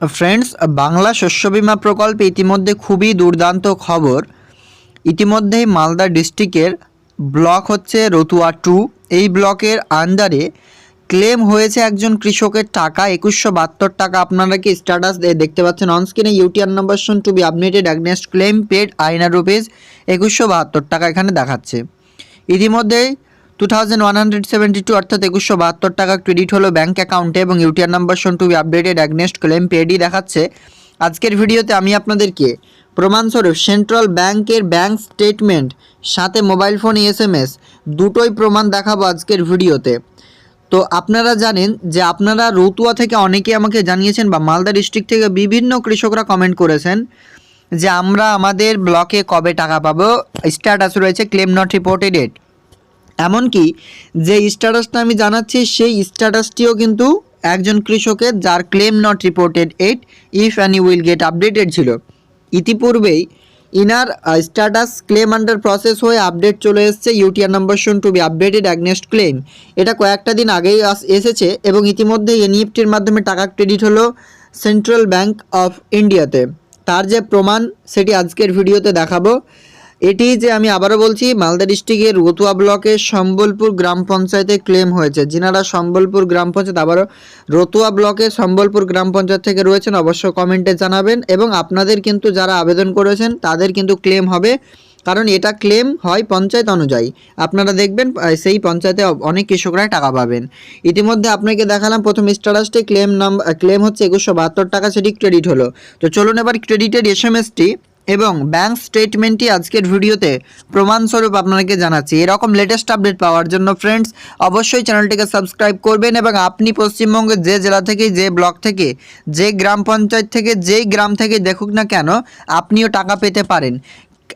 Friends Bangla শস্য বীমা প্রকল্পে ইতিমধ্যে খুবই দুর্দান্ত খবর। ইতিমধ্যেই মালদা ডিস্ট্রিক্টের ব্লক হচ্ছে রতুয়া টু। এই ব্লকের আন্ডারে ক্লেম হয়েছে একজন কৃষকের টাকা, একুশশো বাহাত্তর টাকা। আপনারা কি স্ট্যাটাস দেখতে পাচ্ছেন? অন স্ক্রিনে UTR number soon to be updated against claim paid আইনার rupees একুশশো বাহাত্তর টাকা এখানে দেখাচ্ছে। ইতিমধ্যেই two thousand one hundred two অর্থাৎ একুশশো বাহাত্তর টাকা ক্রেডিট হলো ব্যাঙ্ক অ্যাকাউন্টে এবং UTR number soon to be updated against claim paddy দেখাচ্ছে। আজকের ভিডিওতে আমি আপনাদেরকে প্রমাণস্বরূপ সেন্ট্রাল ব্যাংকের ব্যাংক স্টেটমেন্ট সাথে mobile phone S M S দুটোই প্রমাণ দেখাবো আজকের ভিডিওতে। তো আপনারা জানেন যে আপনারা রতুয়া থেকে অনেকে আমাকে জানিয়েছেন বা মালদা ডিস্ট্রিক্ট থেকে বিভিন্ন কৃষকরা কমেন্ট করেছেন যে আমরা আমাদের ব্লকে কবে টাকা পাবো স্ট্যাটাস রয়েছে ক্লেম নট রিপোর্টেড এট এমনকি যে স্ট্যাটাসটা আমি জানাচ্ছি, সেই স্ট্যাটাসটিও কিন্তু একজন কৃষকের যার claim not reported it if and you will get updated ছিল। ইতিপূর্বেই ইনার স্ট্যাটাস ক্লেম আন্ডার প্রসেস হয়ে আপডেট চলে এসেছে UTR number soon to be updated against claim এটা কয়েকটা দিন আগেই এসেছে এবং ইতিমধ্যে এনইএফটির মাধ্যমে টাকা ক্রেডিট হলো সেন্ট্রাল ব্যাংক অফ ইন্ডিয়াতে তার যে প্রমাণ, সেটি আজকের ভিডিওতে দেখাবো। এটি যে আমি আবারও বলছি, মালদা ডিস্ট্রিক্টের রতুয়া ব্লকের সম্বলপুর গ্রাম পঞ্চায়েতে ক্লেম হয়েছে। যিনারা সম্বলপুর গ্রাম পঞ্চায়েত, আবারও রতুয়া ব্লকের সম্বলপুর গ্রাম পঞ্চায়েত থেকে রয়েছেন, অবশ্য কমেন্টে জানাবেন। এবং আপনাদের কিন্তু যারা আবেদন করেছেন, তাদের কিন্তু ক্লেম হবে। কারণ এটা ক্লেম হয় পঞ্চায়েত অনুযায়ী। আপনারা দেখবেন সেই পঞ্চায়েতে অনেক কৃষকরাই টাকা পাবেন। ইতিমধ্যে আপনাকে দেখালাম, প্রথম স্ট্যাটাসটি, ক্লেম নাম্বার ক্লেম হচ্ছে একুশশো বাহাত্তর টাকা, সেটি ক্রেডিট হলো। তো চলুন এবার ক্রেডিটের এস এম এসটি এবং ব্যাঙ্ক স্টেটমেন্টটি আজকের ভিডিওতে প্রমাণস্বরূপ আপনাকে জানাচ্ছি। এরকম লেটেস্ট আপডেট পাওয়ার জন্য ফ্রেন্ডস অবশ্যই চ্যানেলটিকে সাবস্ক্রাইব করবেন এবং আপনি পশ্চিমবঙ্গের যে জেলা থেকে যে ব্লক থেকে, যে গ্রাম পঞ্চায়েত থেকে, যেই গ্রাম থেকে দেখুক না কেন, আপনিও টাকা পেতে পারেন।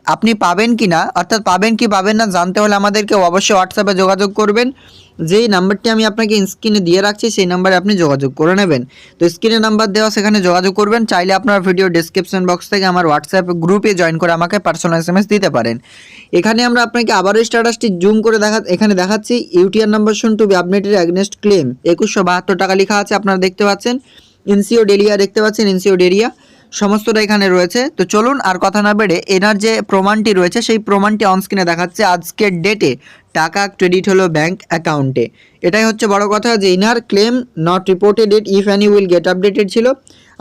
আপনি পাবেন কি না, অর্থাৎ পাবেন কি পাবেন না, জানতে হলে আমাদেরকে অবশ্যই হোয়াটসঅ্যাপে যোগাযোগ করবেন। যেই নাম্বারটি আমি আপনাকে স্ক্রিনে দিয়ে রাখছি, সেই নাম্বারে আপনি যোগাযোগ করে নেবেন। তো স্ক্রিনে নাম্বার দেওয়া সেখানে যোগাযোগ করবেন। চাইলে আপনার ভিডিও ডিসক্রিপশন বক্স থেকে আমার হোয়াটসঅ্যাপ গ্রুপে জয়েন করে আমাকে পার্সোনাল এস দিতে পারেন। এখানে আমরা আপনাকে আবারও স্ট্যাটাসটি জুম করে দেখা, এখানে দেখাচ্ছি UTR number soon to be updated against claim একুশশো বাহাত্তর টাকা লেখা আছে, আপনারা দেখতে পাচ্ছেন। ইনসিও ডেলিয়া দেখতে পাচ্ছেন ইনসিও ডেরিয়া সমস্তটা এখানে রয়েছে। তো চলুন আর কথা না বেড়ে এনার যে প্রমাণটি রয়েছে, সেই প্রমাণটি অনস্ক্রিনে দেখাচ্ছে আজকের ডেটে টাকা ক্রেডিট হলো ব্যাংক অ্যাকাউন্টে এটাই হচ্ছে বড় কথা যে inner claim not reported it if any will get updated ছিল।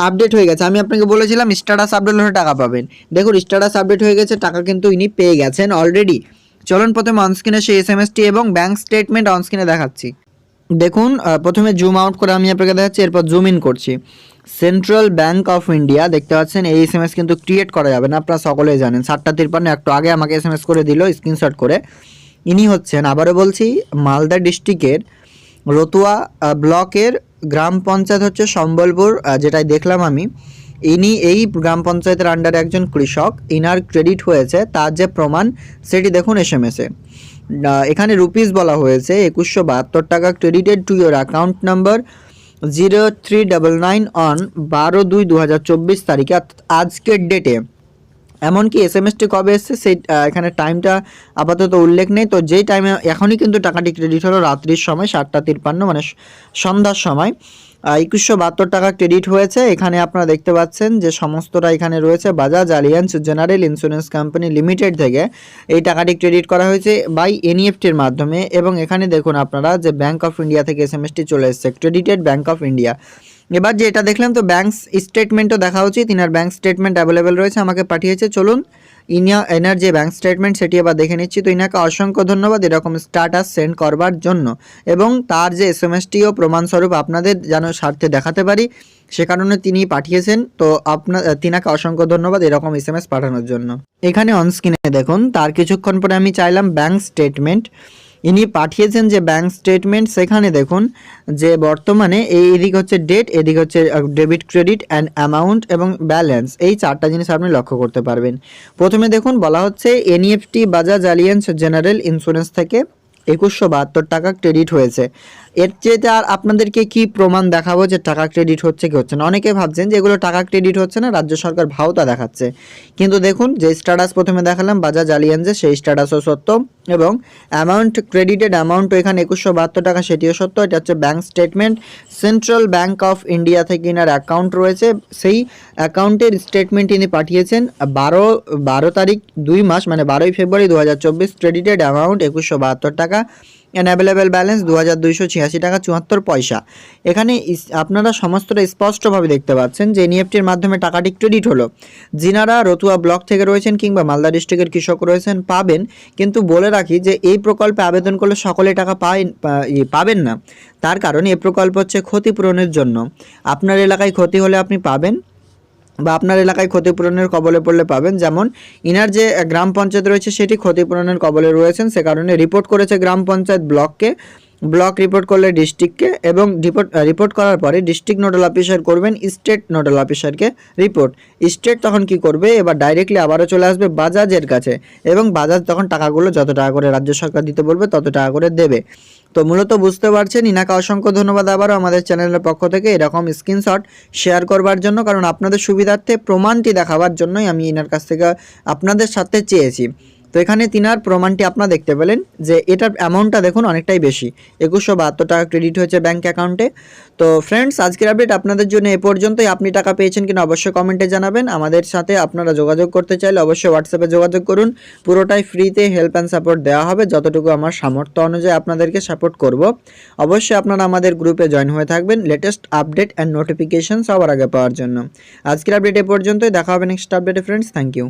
আপডেট হয়ে গেছে। আমি আপনাকে বলেছিলাম স্ট্যাটাস আপডেট হলে টাকা পাবেন। দেখুন স্ট্যাটাস আপডেট হয়ে গেছে, টাকা কিন্তু ইনি পেয়ে গেছেন অলরেডি চলুন প্রথমে অনস্ক্রিনে সেই এস এম এসটি এবং ব্যাংক স্টেটমেন্ট অনস্ক্রিনে দেখাচ্ছি। দেখুন প্রথমে জুম আউট করে আমি আপনাকে দেখাচ্ছি, এরপর জুম ইন করছি। সেন্ট্রাল ব্যাংক অফ ইন্ডিয়া দেখতে পাচ্ছেন, এই এস এম এস কিন্তু ক্রিয়েট করা যাবে না, আপনারা সকলেই জানেন। সাতটা তিরপান্ন, একটু আগে আমাকে এস এম এস করে দিল স্ক্রিনশট করে। ইনি হচ্ছেন, আবারও বলছি, মালদা ডিস্ট্রিক্টের রতুয়া ব্লকের গ্রাম পঞ্চায়েত হচ্ছে সম্বলপুর যেটাই দেখলাম আমি। ইনি এই গ্রাম পঞ্চায়েতের আন্ডারে একজন কৃষক, ইনার ক্রেডিট হয়েছে, তার যে প্রমাণ, সেটি দেখুন এস এম এসে এখানে রুপিস বলা হয়েছে, একুশশো বাহাত্তর টাকা credited to your account number zero three double nine one বারো দুই দু চব্বিশ তারিখে আজকের ডেটে এমনকি এস এম এসটি কবে এসছে, সেই এখানে টাইমটা আপাতত উল্লেখ নেই। তো যেই টাইমে এখনই কিন্তু টাকাটি ক্রেডিট হলো রাত্রির সময়, সাতটা তিপ্পান্ন মানে সন্ধ্যার সময়। একুশশো বাহাত্তর টাকা ক্রেডিট হয়েছে। এখানে আপনারা দেখতে পাচ্ছেন যে সমস্তটা এখানে রয়েছে। Bajaj Allianz general insurance company limited থেকে এই টাকাটি ক্রেডিট করা হয়েছে বাই এনইএফটির মাধ্যমে। এবং এখানে দেখুন আপনারা যে ব্যাঙ্ক অফ ইন্ডিয়া থেকে এস চলে এসছে ক্রেডিটেড ব্যাঙ্ক অফ ইন্ডিয়া এবার যে এটা দেখলাম, তো ব্যাংক স্টেটমেন্টও দেখা উচিত। ইনার ব্যাঙ্ক স্টেটমেন্ট অ্যাভেলেবেল রয়েছে, আমাকে পাঠিয়েছে। চলুন, ইনিয়া, এনার যে ব্যাংক স্টেটমেন্ট সেটি আবার দেখে নিচ্ছি। তো ইনাকে অসংখ্য ধন্যবাদ এরকম স্ট্যাটাস সেন্ড করবার জন্য। এবং তার যে এস এম এসটিও প্রমাণস্বরূপ আপনাদের যেন স্বার্থে দেখাতে পারি, সে কারণে তিনি পাঠিয়েছেন। তো আপনার তিনাকে অসংখ্য ধন্যবাদ এরকম এস এম এস পাঠানোর জন্য। এখানে অনস্ক্রিনে দেখুন, তার কিছুক্ষণ পরে আমি চাইলাম ব্যাঙ্ক স্টেটমেন্ট ইনি পাঠিয়েছেন যে ব্যাঙ্ক স্টেটমেন্ট সেখানে দেখুন যে বর্তমানে এই এদিক হচ্ছে ডেট এদিক হচ্ছে ডেবিট ক্রেডিট অ্যান্ড অ্যামাউন্ট এবং ব্যালেন্স এই চারটা জিনিস আপনি লক্ষ্য করতে পারবেন। প্রথমে দেখুন, বলা হচ্ছে NEFT Bajaj Allianz general insurance থেকে একুশশো বাহাত্তর টাকা ক্রেডিট হয়েছে। এর চেয়েতে আর আপনাদেরকে কি প্রমাণ দেখাবো যে টাকা ক্রেডিট হচ্ছে কি হচ্ছে না? অনেকে ভাবছেন যে এগুলো টাকা ক্রেডিট হচ্ছে না, রাজ্য সরকার ভাওতা দেখাচ্ছে। কিন্তু দেখুন, যে স্ট্যাটাস প্রথমে দেখালাম বাজাজ আলিয়ান্সে সেই স্ট্যাটাসও সত্য এবং অ্যামাউন্ট ক্রেডিটেড অ্যামাউন্ট এখানে একুশশো বাহাত্তর টাকা, সেটিও সত্য। এটা হচ্ছে bank statement central bank of India থেকে ইনার অ্যাকাউন্ট রয়েছে। সেই অ্যাকাউন্টের স্টেটমেন্ট ইনি পাঠিয়েছেন বারো বারো তারিখ দুই মাস মানে বারোই ফেব্রুয়ারি দু হাজার চব্বিশ ক্রেডিটেড অ্যামাউন্ট একুশশো বাহাত্তর টাকা। অ্যান্ড অ্যাভেলেবেল ব্যালেন্স দু হাজার দুইশো ছিয়াশি টাকা চুয়াত্তর পয়সা। এখানে আপনারা সমস্তটা স্পষ্টভাবে দেখতে পাচ্ছেন যে এনইএফটির মাধ্যমে টাকাটি ক্রেডিট হলো। যিনারা রতুয়া ব্লক থেকে রয়েছেন কিংবা মালদা ডিস্ট্রিক্টের কৃষক রয়েছেন, পাবেন। কিন্তু বলে রাখি যে এই প্রকল্পে আবেদন করলে সকলে টাকা পায় পাবেন না। তার কারণ এই প্রকল্প হচ্ছে ক্ষতিপূরণের জন্য। আপনার এলাকায় ক্ষতি হলে আপনি পাবেন। বা আপনার এলাকায় ক্ষতিপূরণের কবলে পড়লে পাবেন। যেমন ইনার যে গ্রাম পঞ্চায়েত রয়েছে, সেটি ক্ষতিপূরণের কবলে রয়েছেন। সে কারণে রিপোর্ট করেছে গ্রাম পঞ্চায়েত ব্লককে। ব্লক রিপোর্ট করলে ডিস্ট্রিক্টকে এবং রিপোর্ট রিপোর্ট করার পরে ডিস্ট্রিক্ট নোডাল অফিসার করবেন স্টেট নোডাল অফিসারকে রিপোর্ট স্টেট তখন কি করবে? এবার ডাইরেক্টলি আবারও চলে আসবে বাজাজের কাছে এবং বাজাজ তখন টাকাগুলো যত টাকা করে রাজ্য সরকার দিতে বলবে, তত টাকা করে দেবে। তো মূলত বুঝতে পারছেন, ইনাকে অসংখ্য ধন্যবাদ আবারও আমাদের চ্যানেলের পক্ষ থেকে এরকম স্ক্রিনশট শেয়ার করবার জন্য, কারণ আপনাদের সুবিধার্থে প্রমাণটি দেখাবার জন্যই আমি ইনার কাছ থেকে আপনাদের সাথে চেয়েছি। তো এখানে তিনার প্রমাণটি আপনারা দেখতে পেলেন যে এটার অ্যামাউন্টটা দেখুন অনেকটাই বেশি। একুশশো বাহাত্তর টাকা ক্রেডিট হয়েছে ব্যাঙ্ক অ্যাকাউন্টে তো ফ্রেন্ডস আজকের আপডেট আপনাদের জন্য এ পর্যন্তই। আপনি টাকা পেয়েছেন কিনা অবশ্যই কমেন্টে জানাবেন। আমাদের সাথে আপনারা যোগাযোগ করতে চাইলে অবশ্যই হোয়াটসঅ্যাপে যোগাযোগ করুন। পুরোটাই ফ্রিতে হেল্প অ্যান্ড সাপোর্ট দেওয়া হবে। যতটুকু আমার সামর্থ্য অনুযায়ী আপনাদেরকে সাপোর্ট করব। অবশ্যই আপনারা আমাদের গ্রুপে জয়েন হয়ে থাকবেন। লেটেস্ট আপডেট অ্যান্ড নোটিফিকেশন সবার আগে পাওয়ার জন্য। আজকের আপডেট এ পর্যন্তই। দেখা হবে নেক্সট আপডেটে ফ্রেন্ডস থ্যাংক ইউ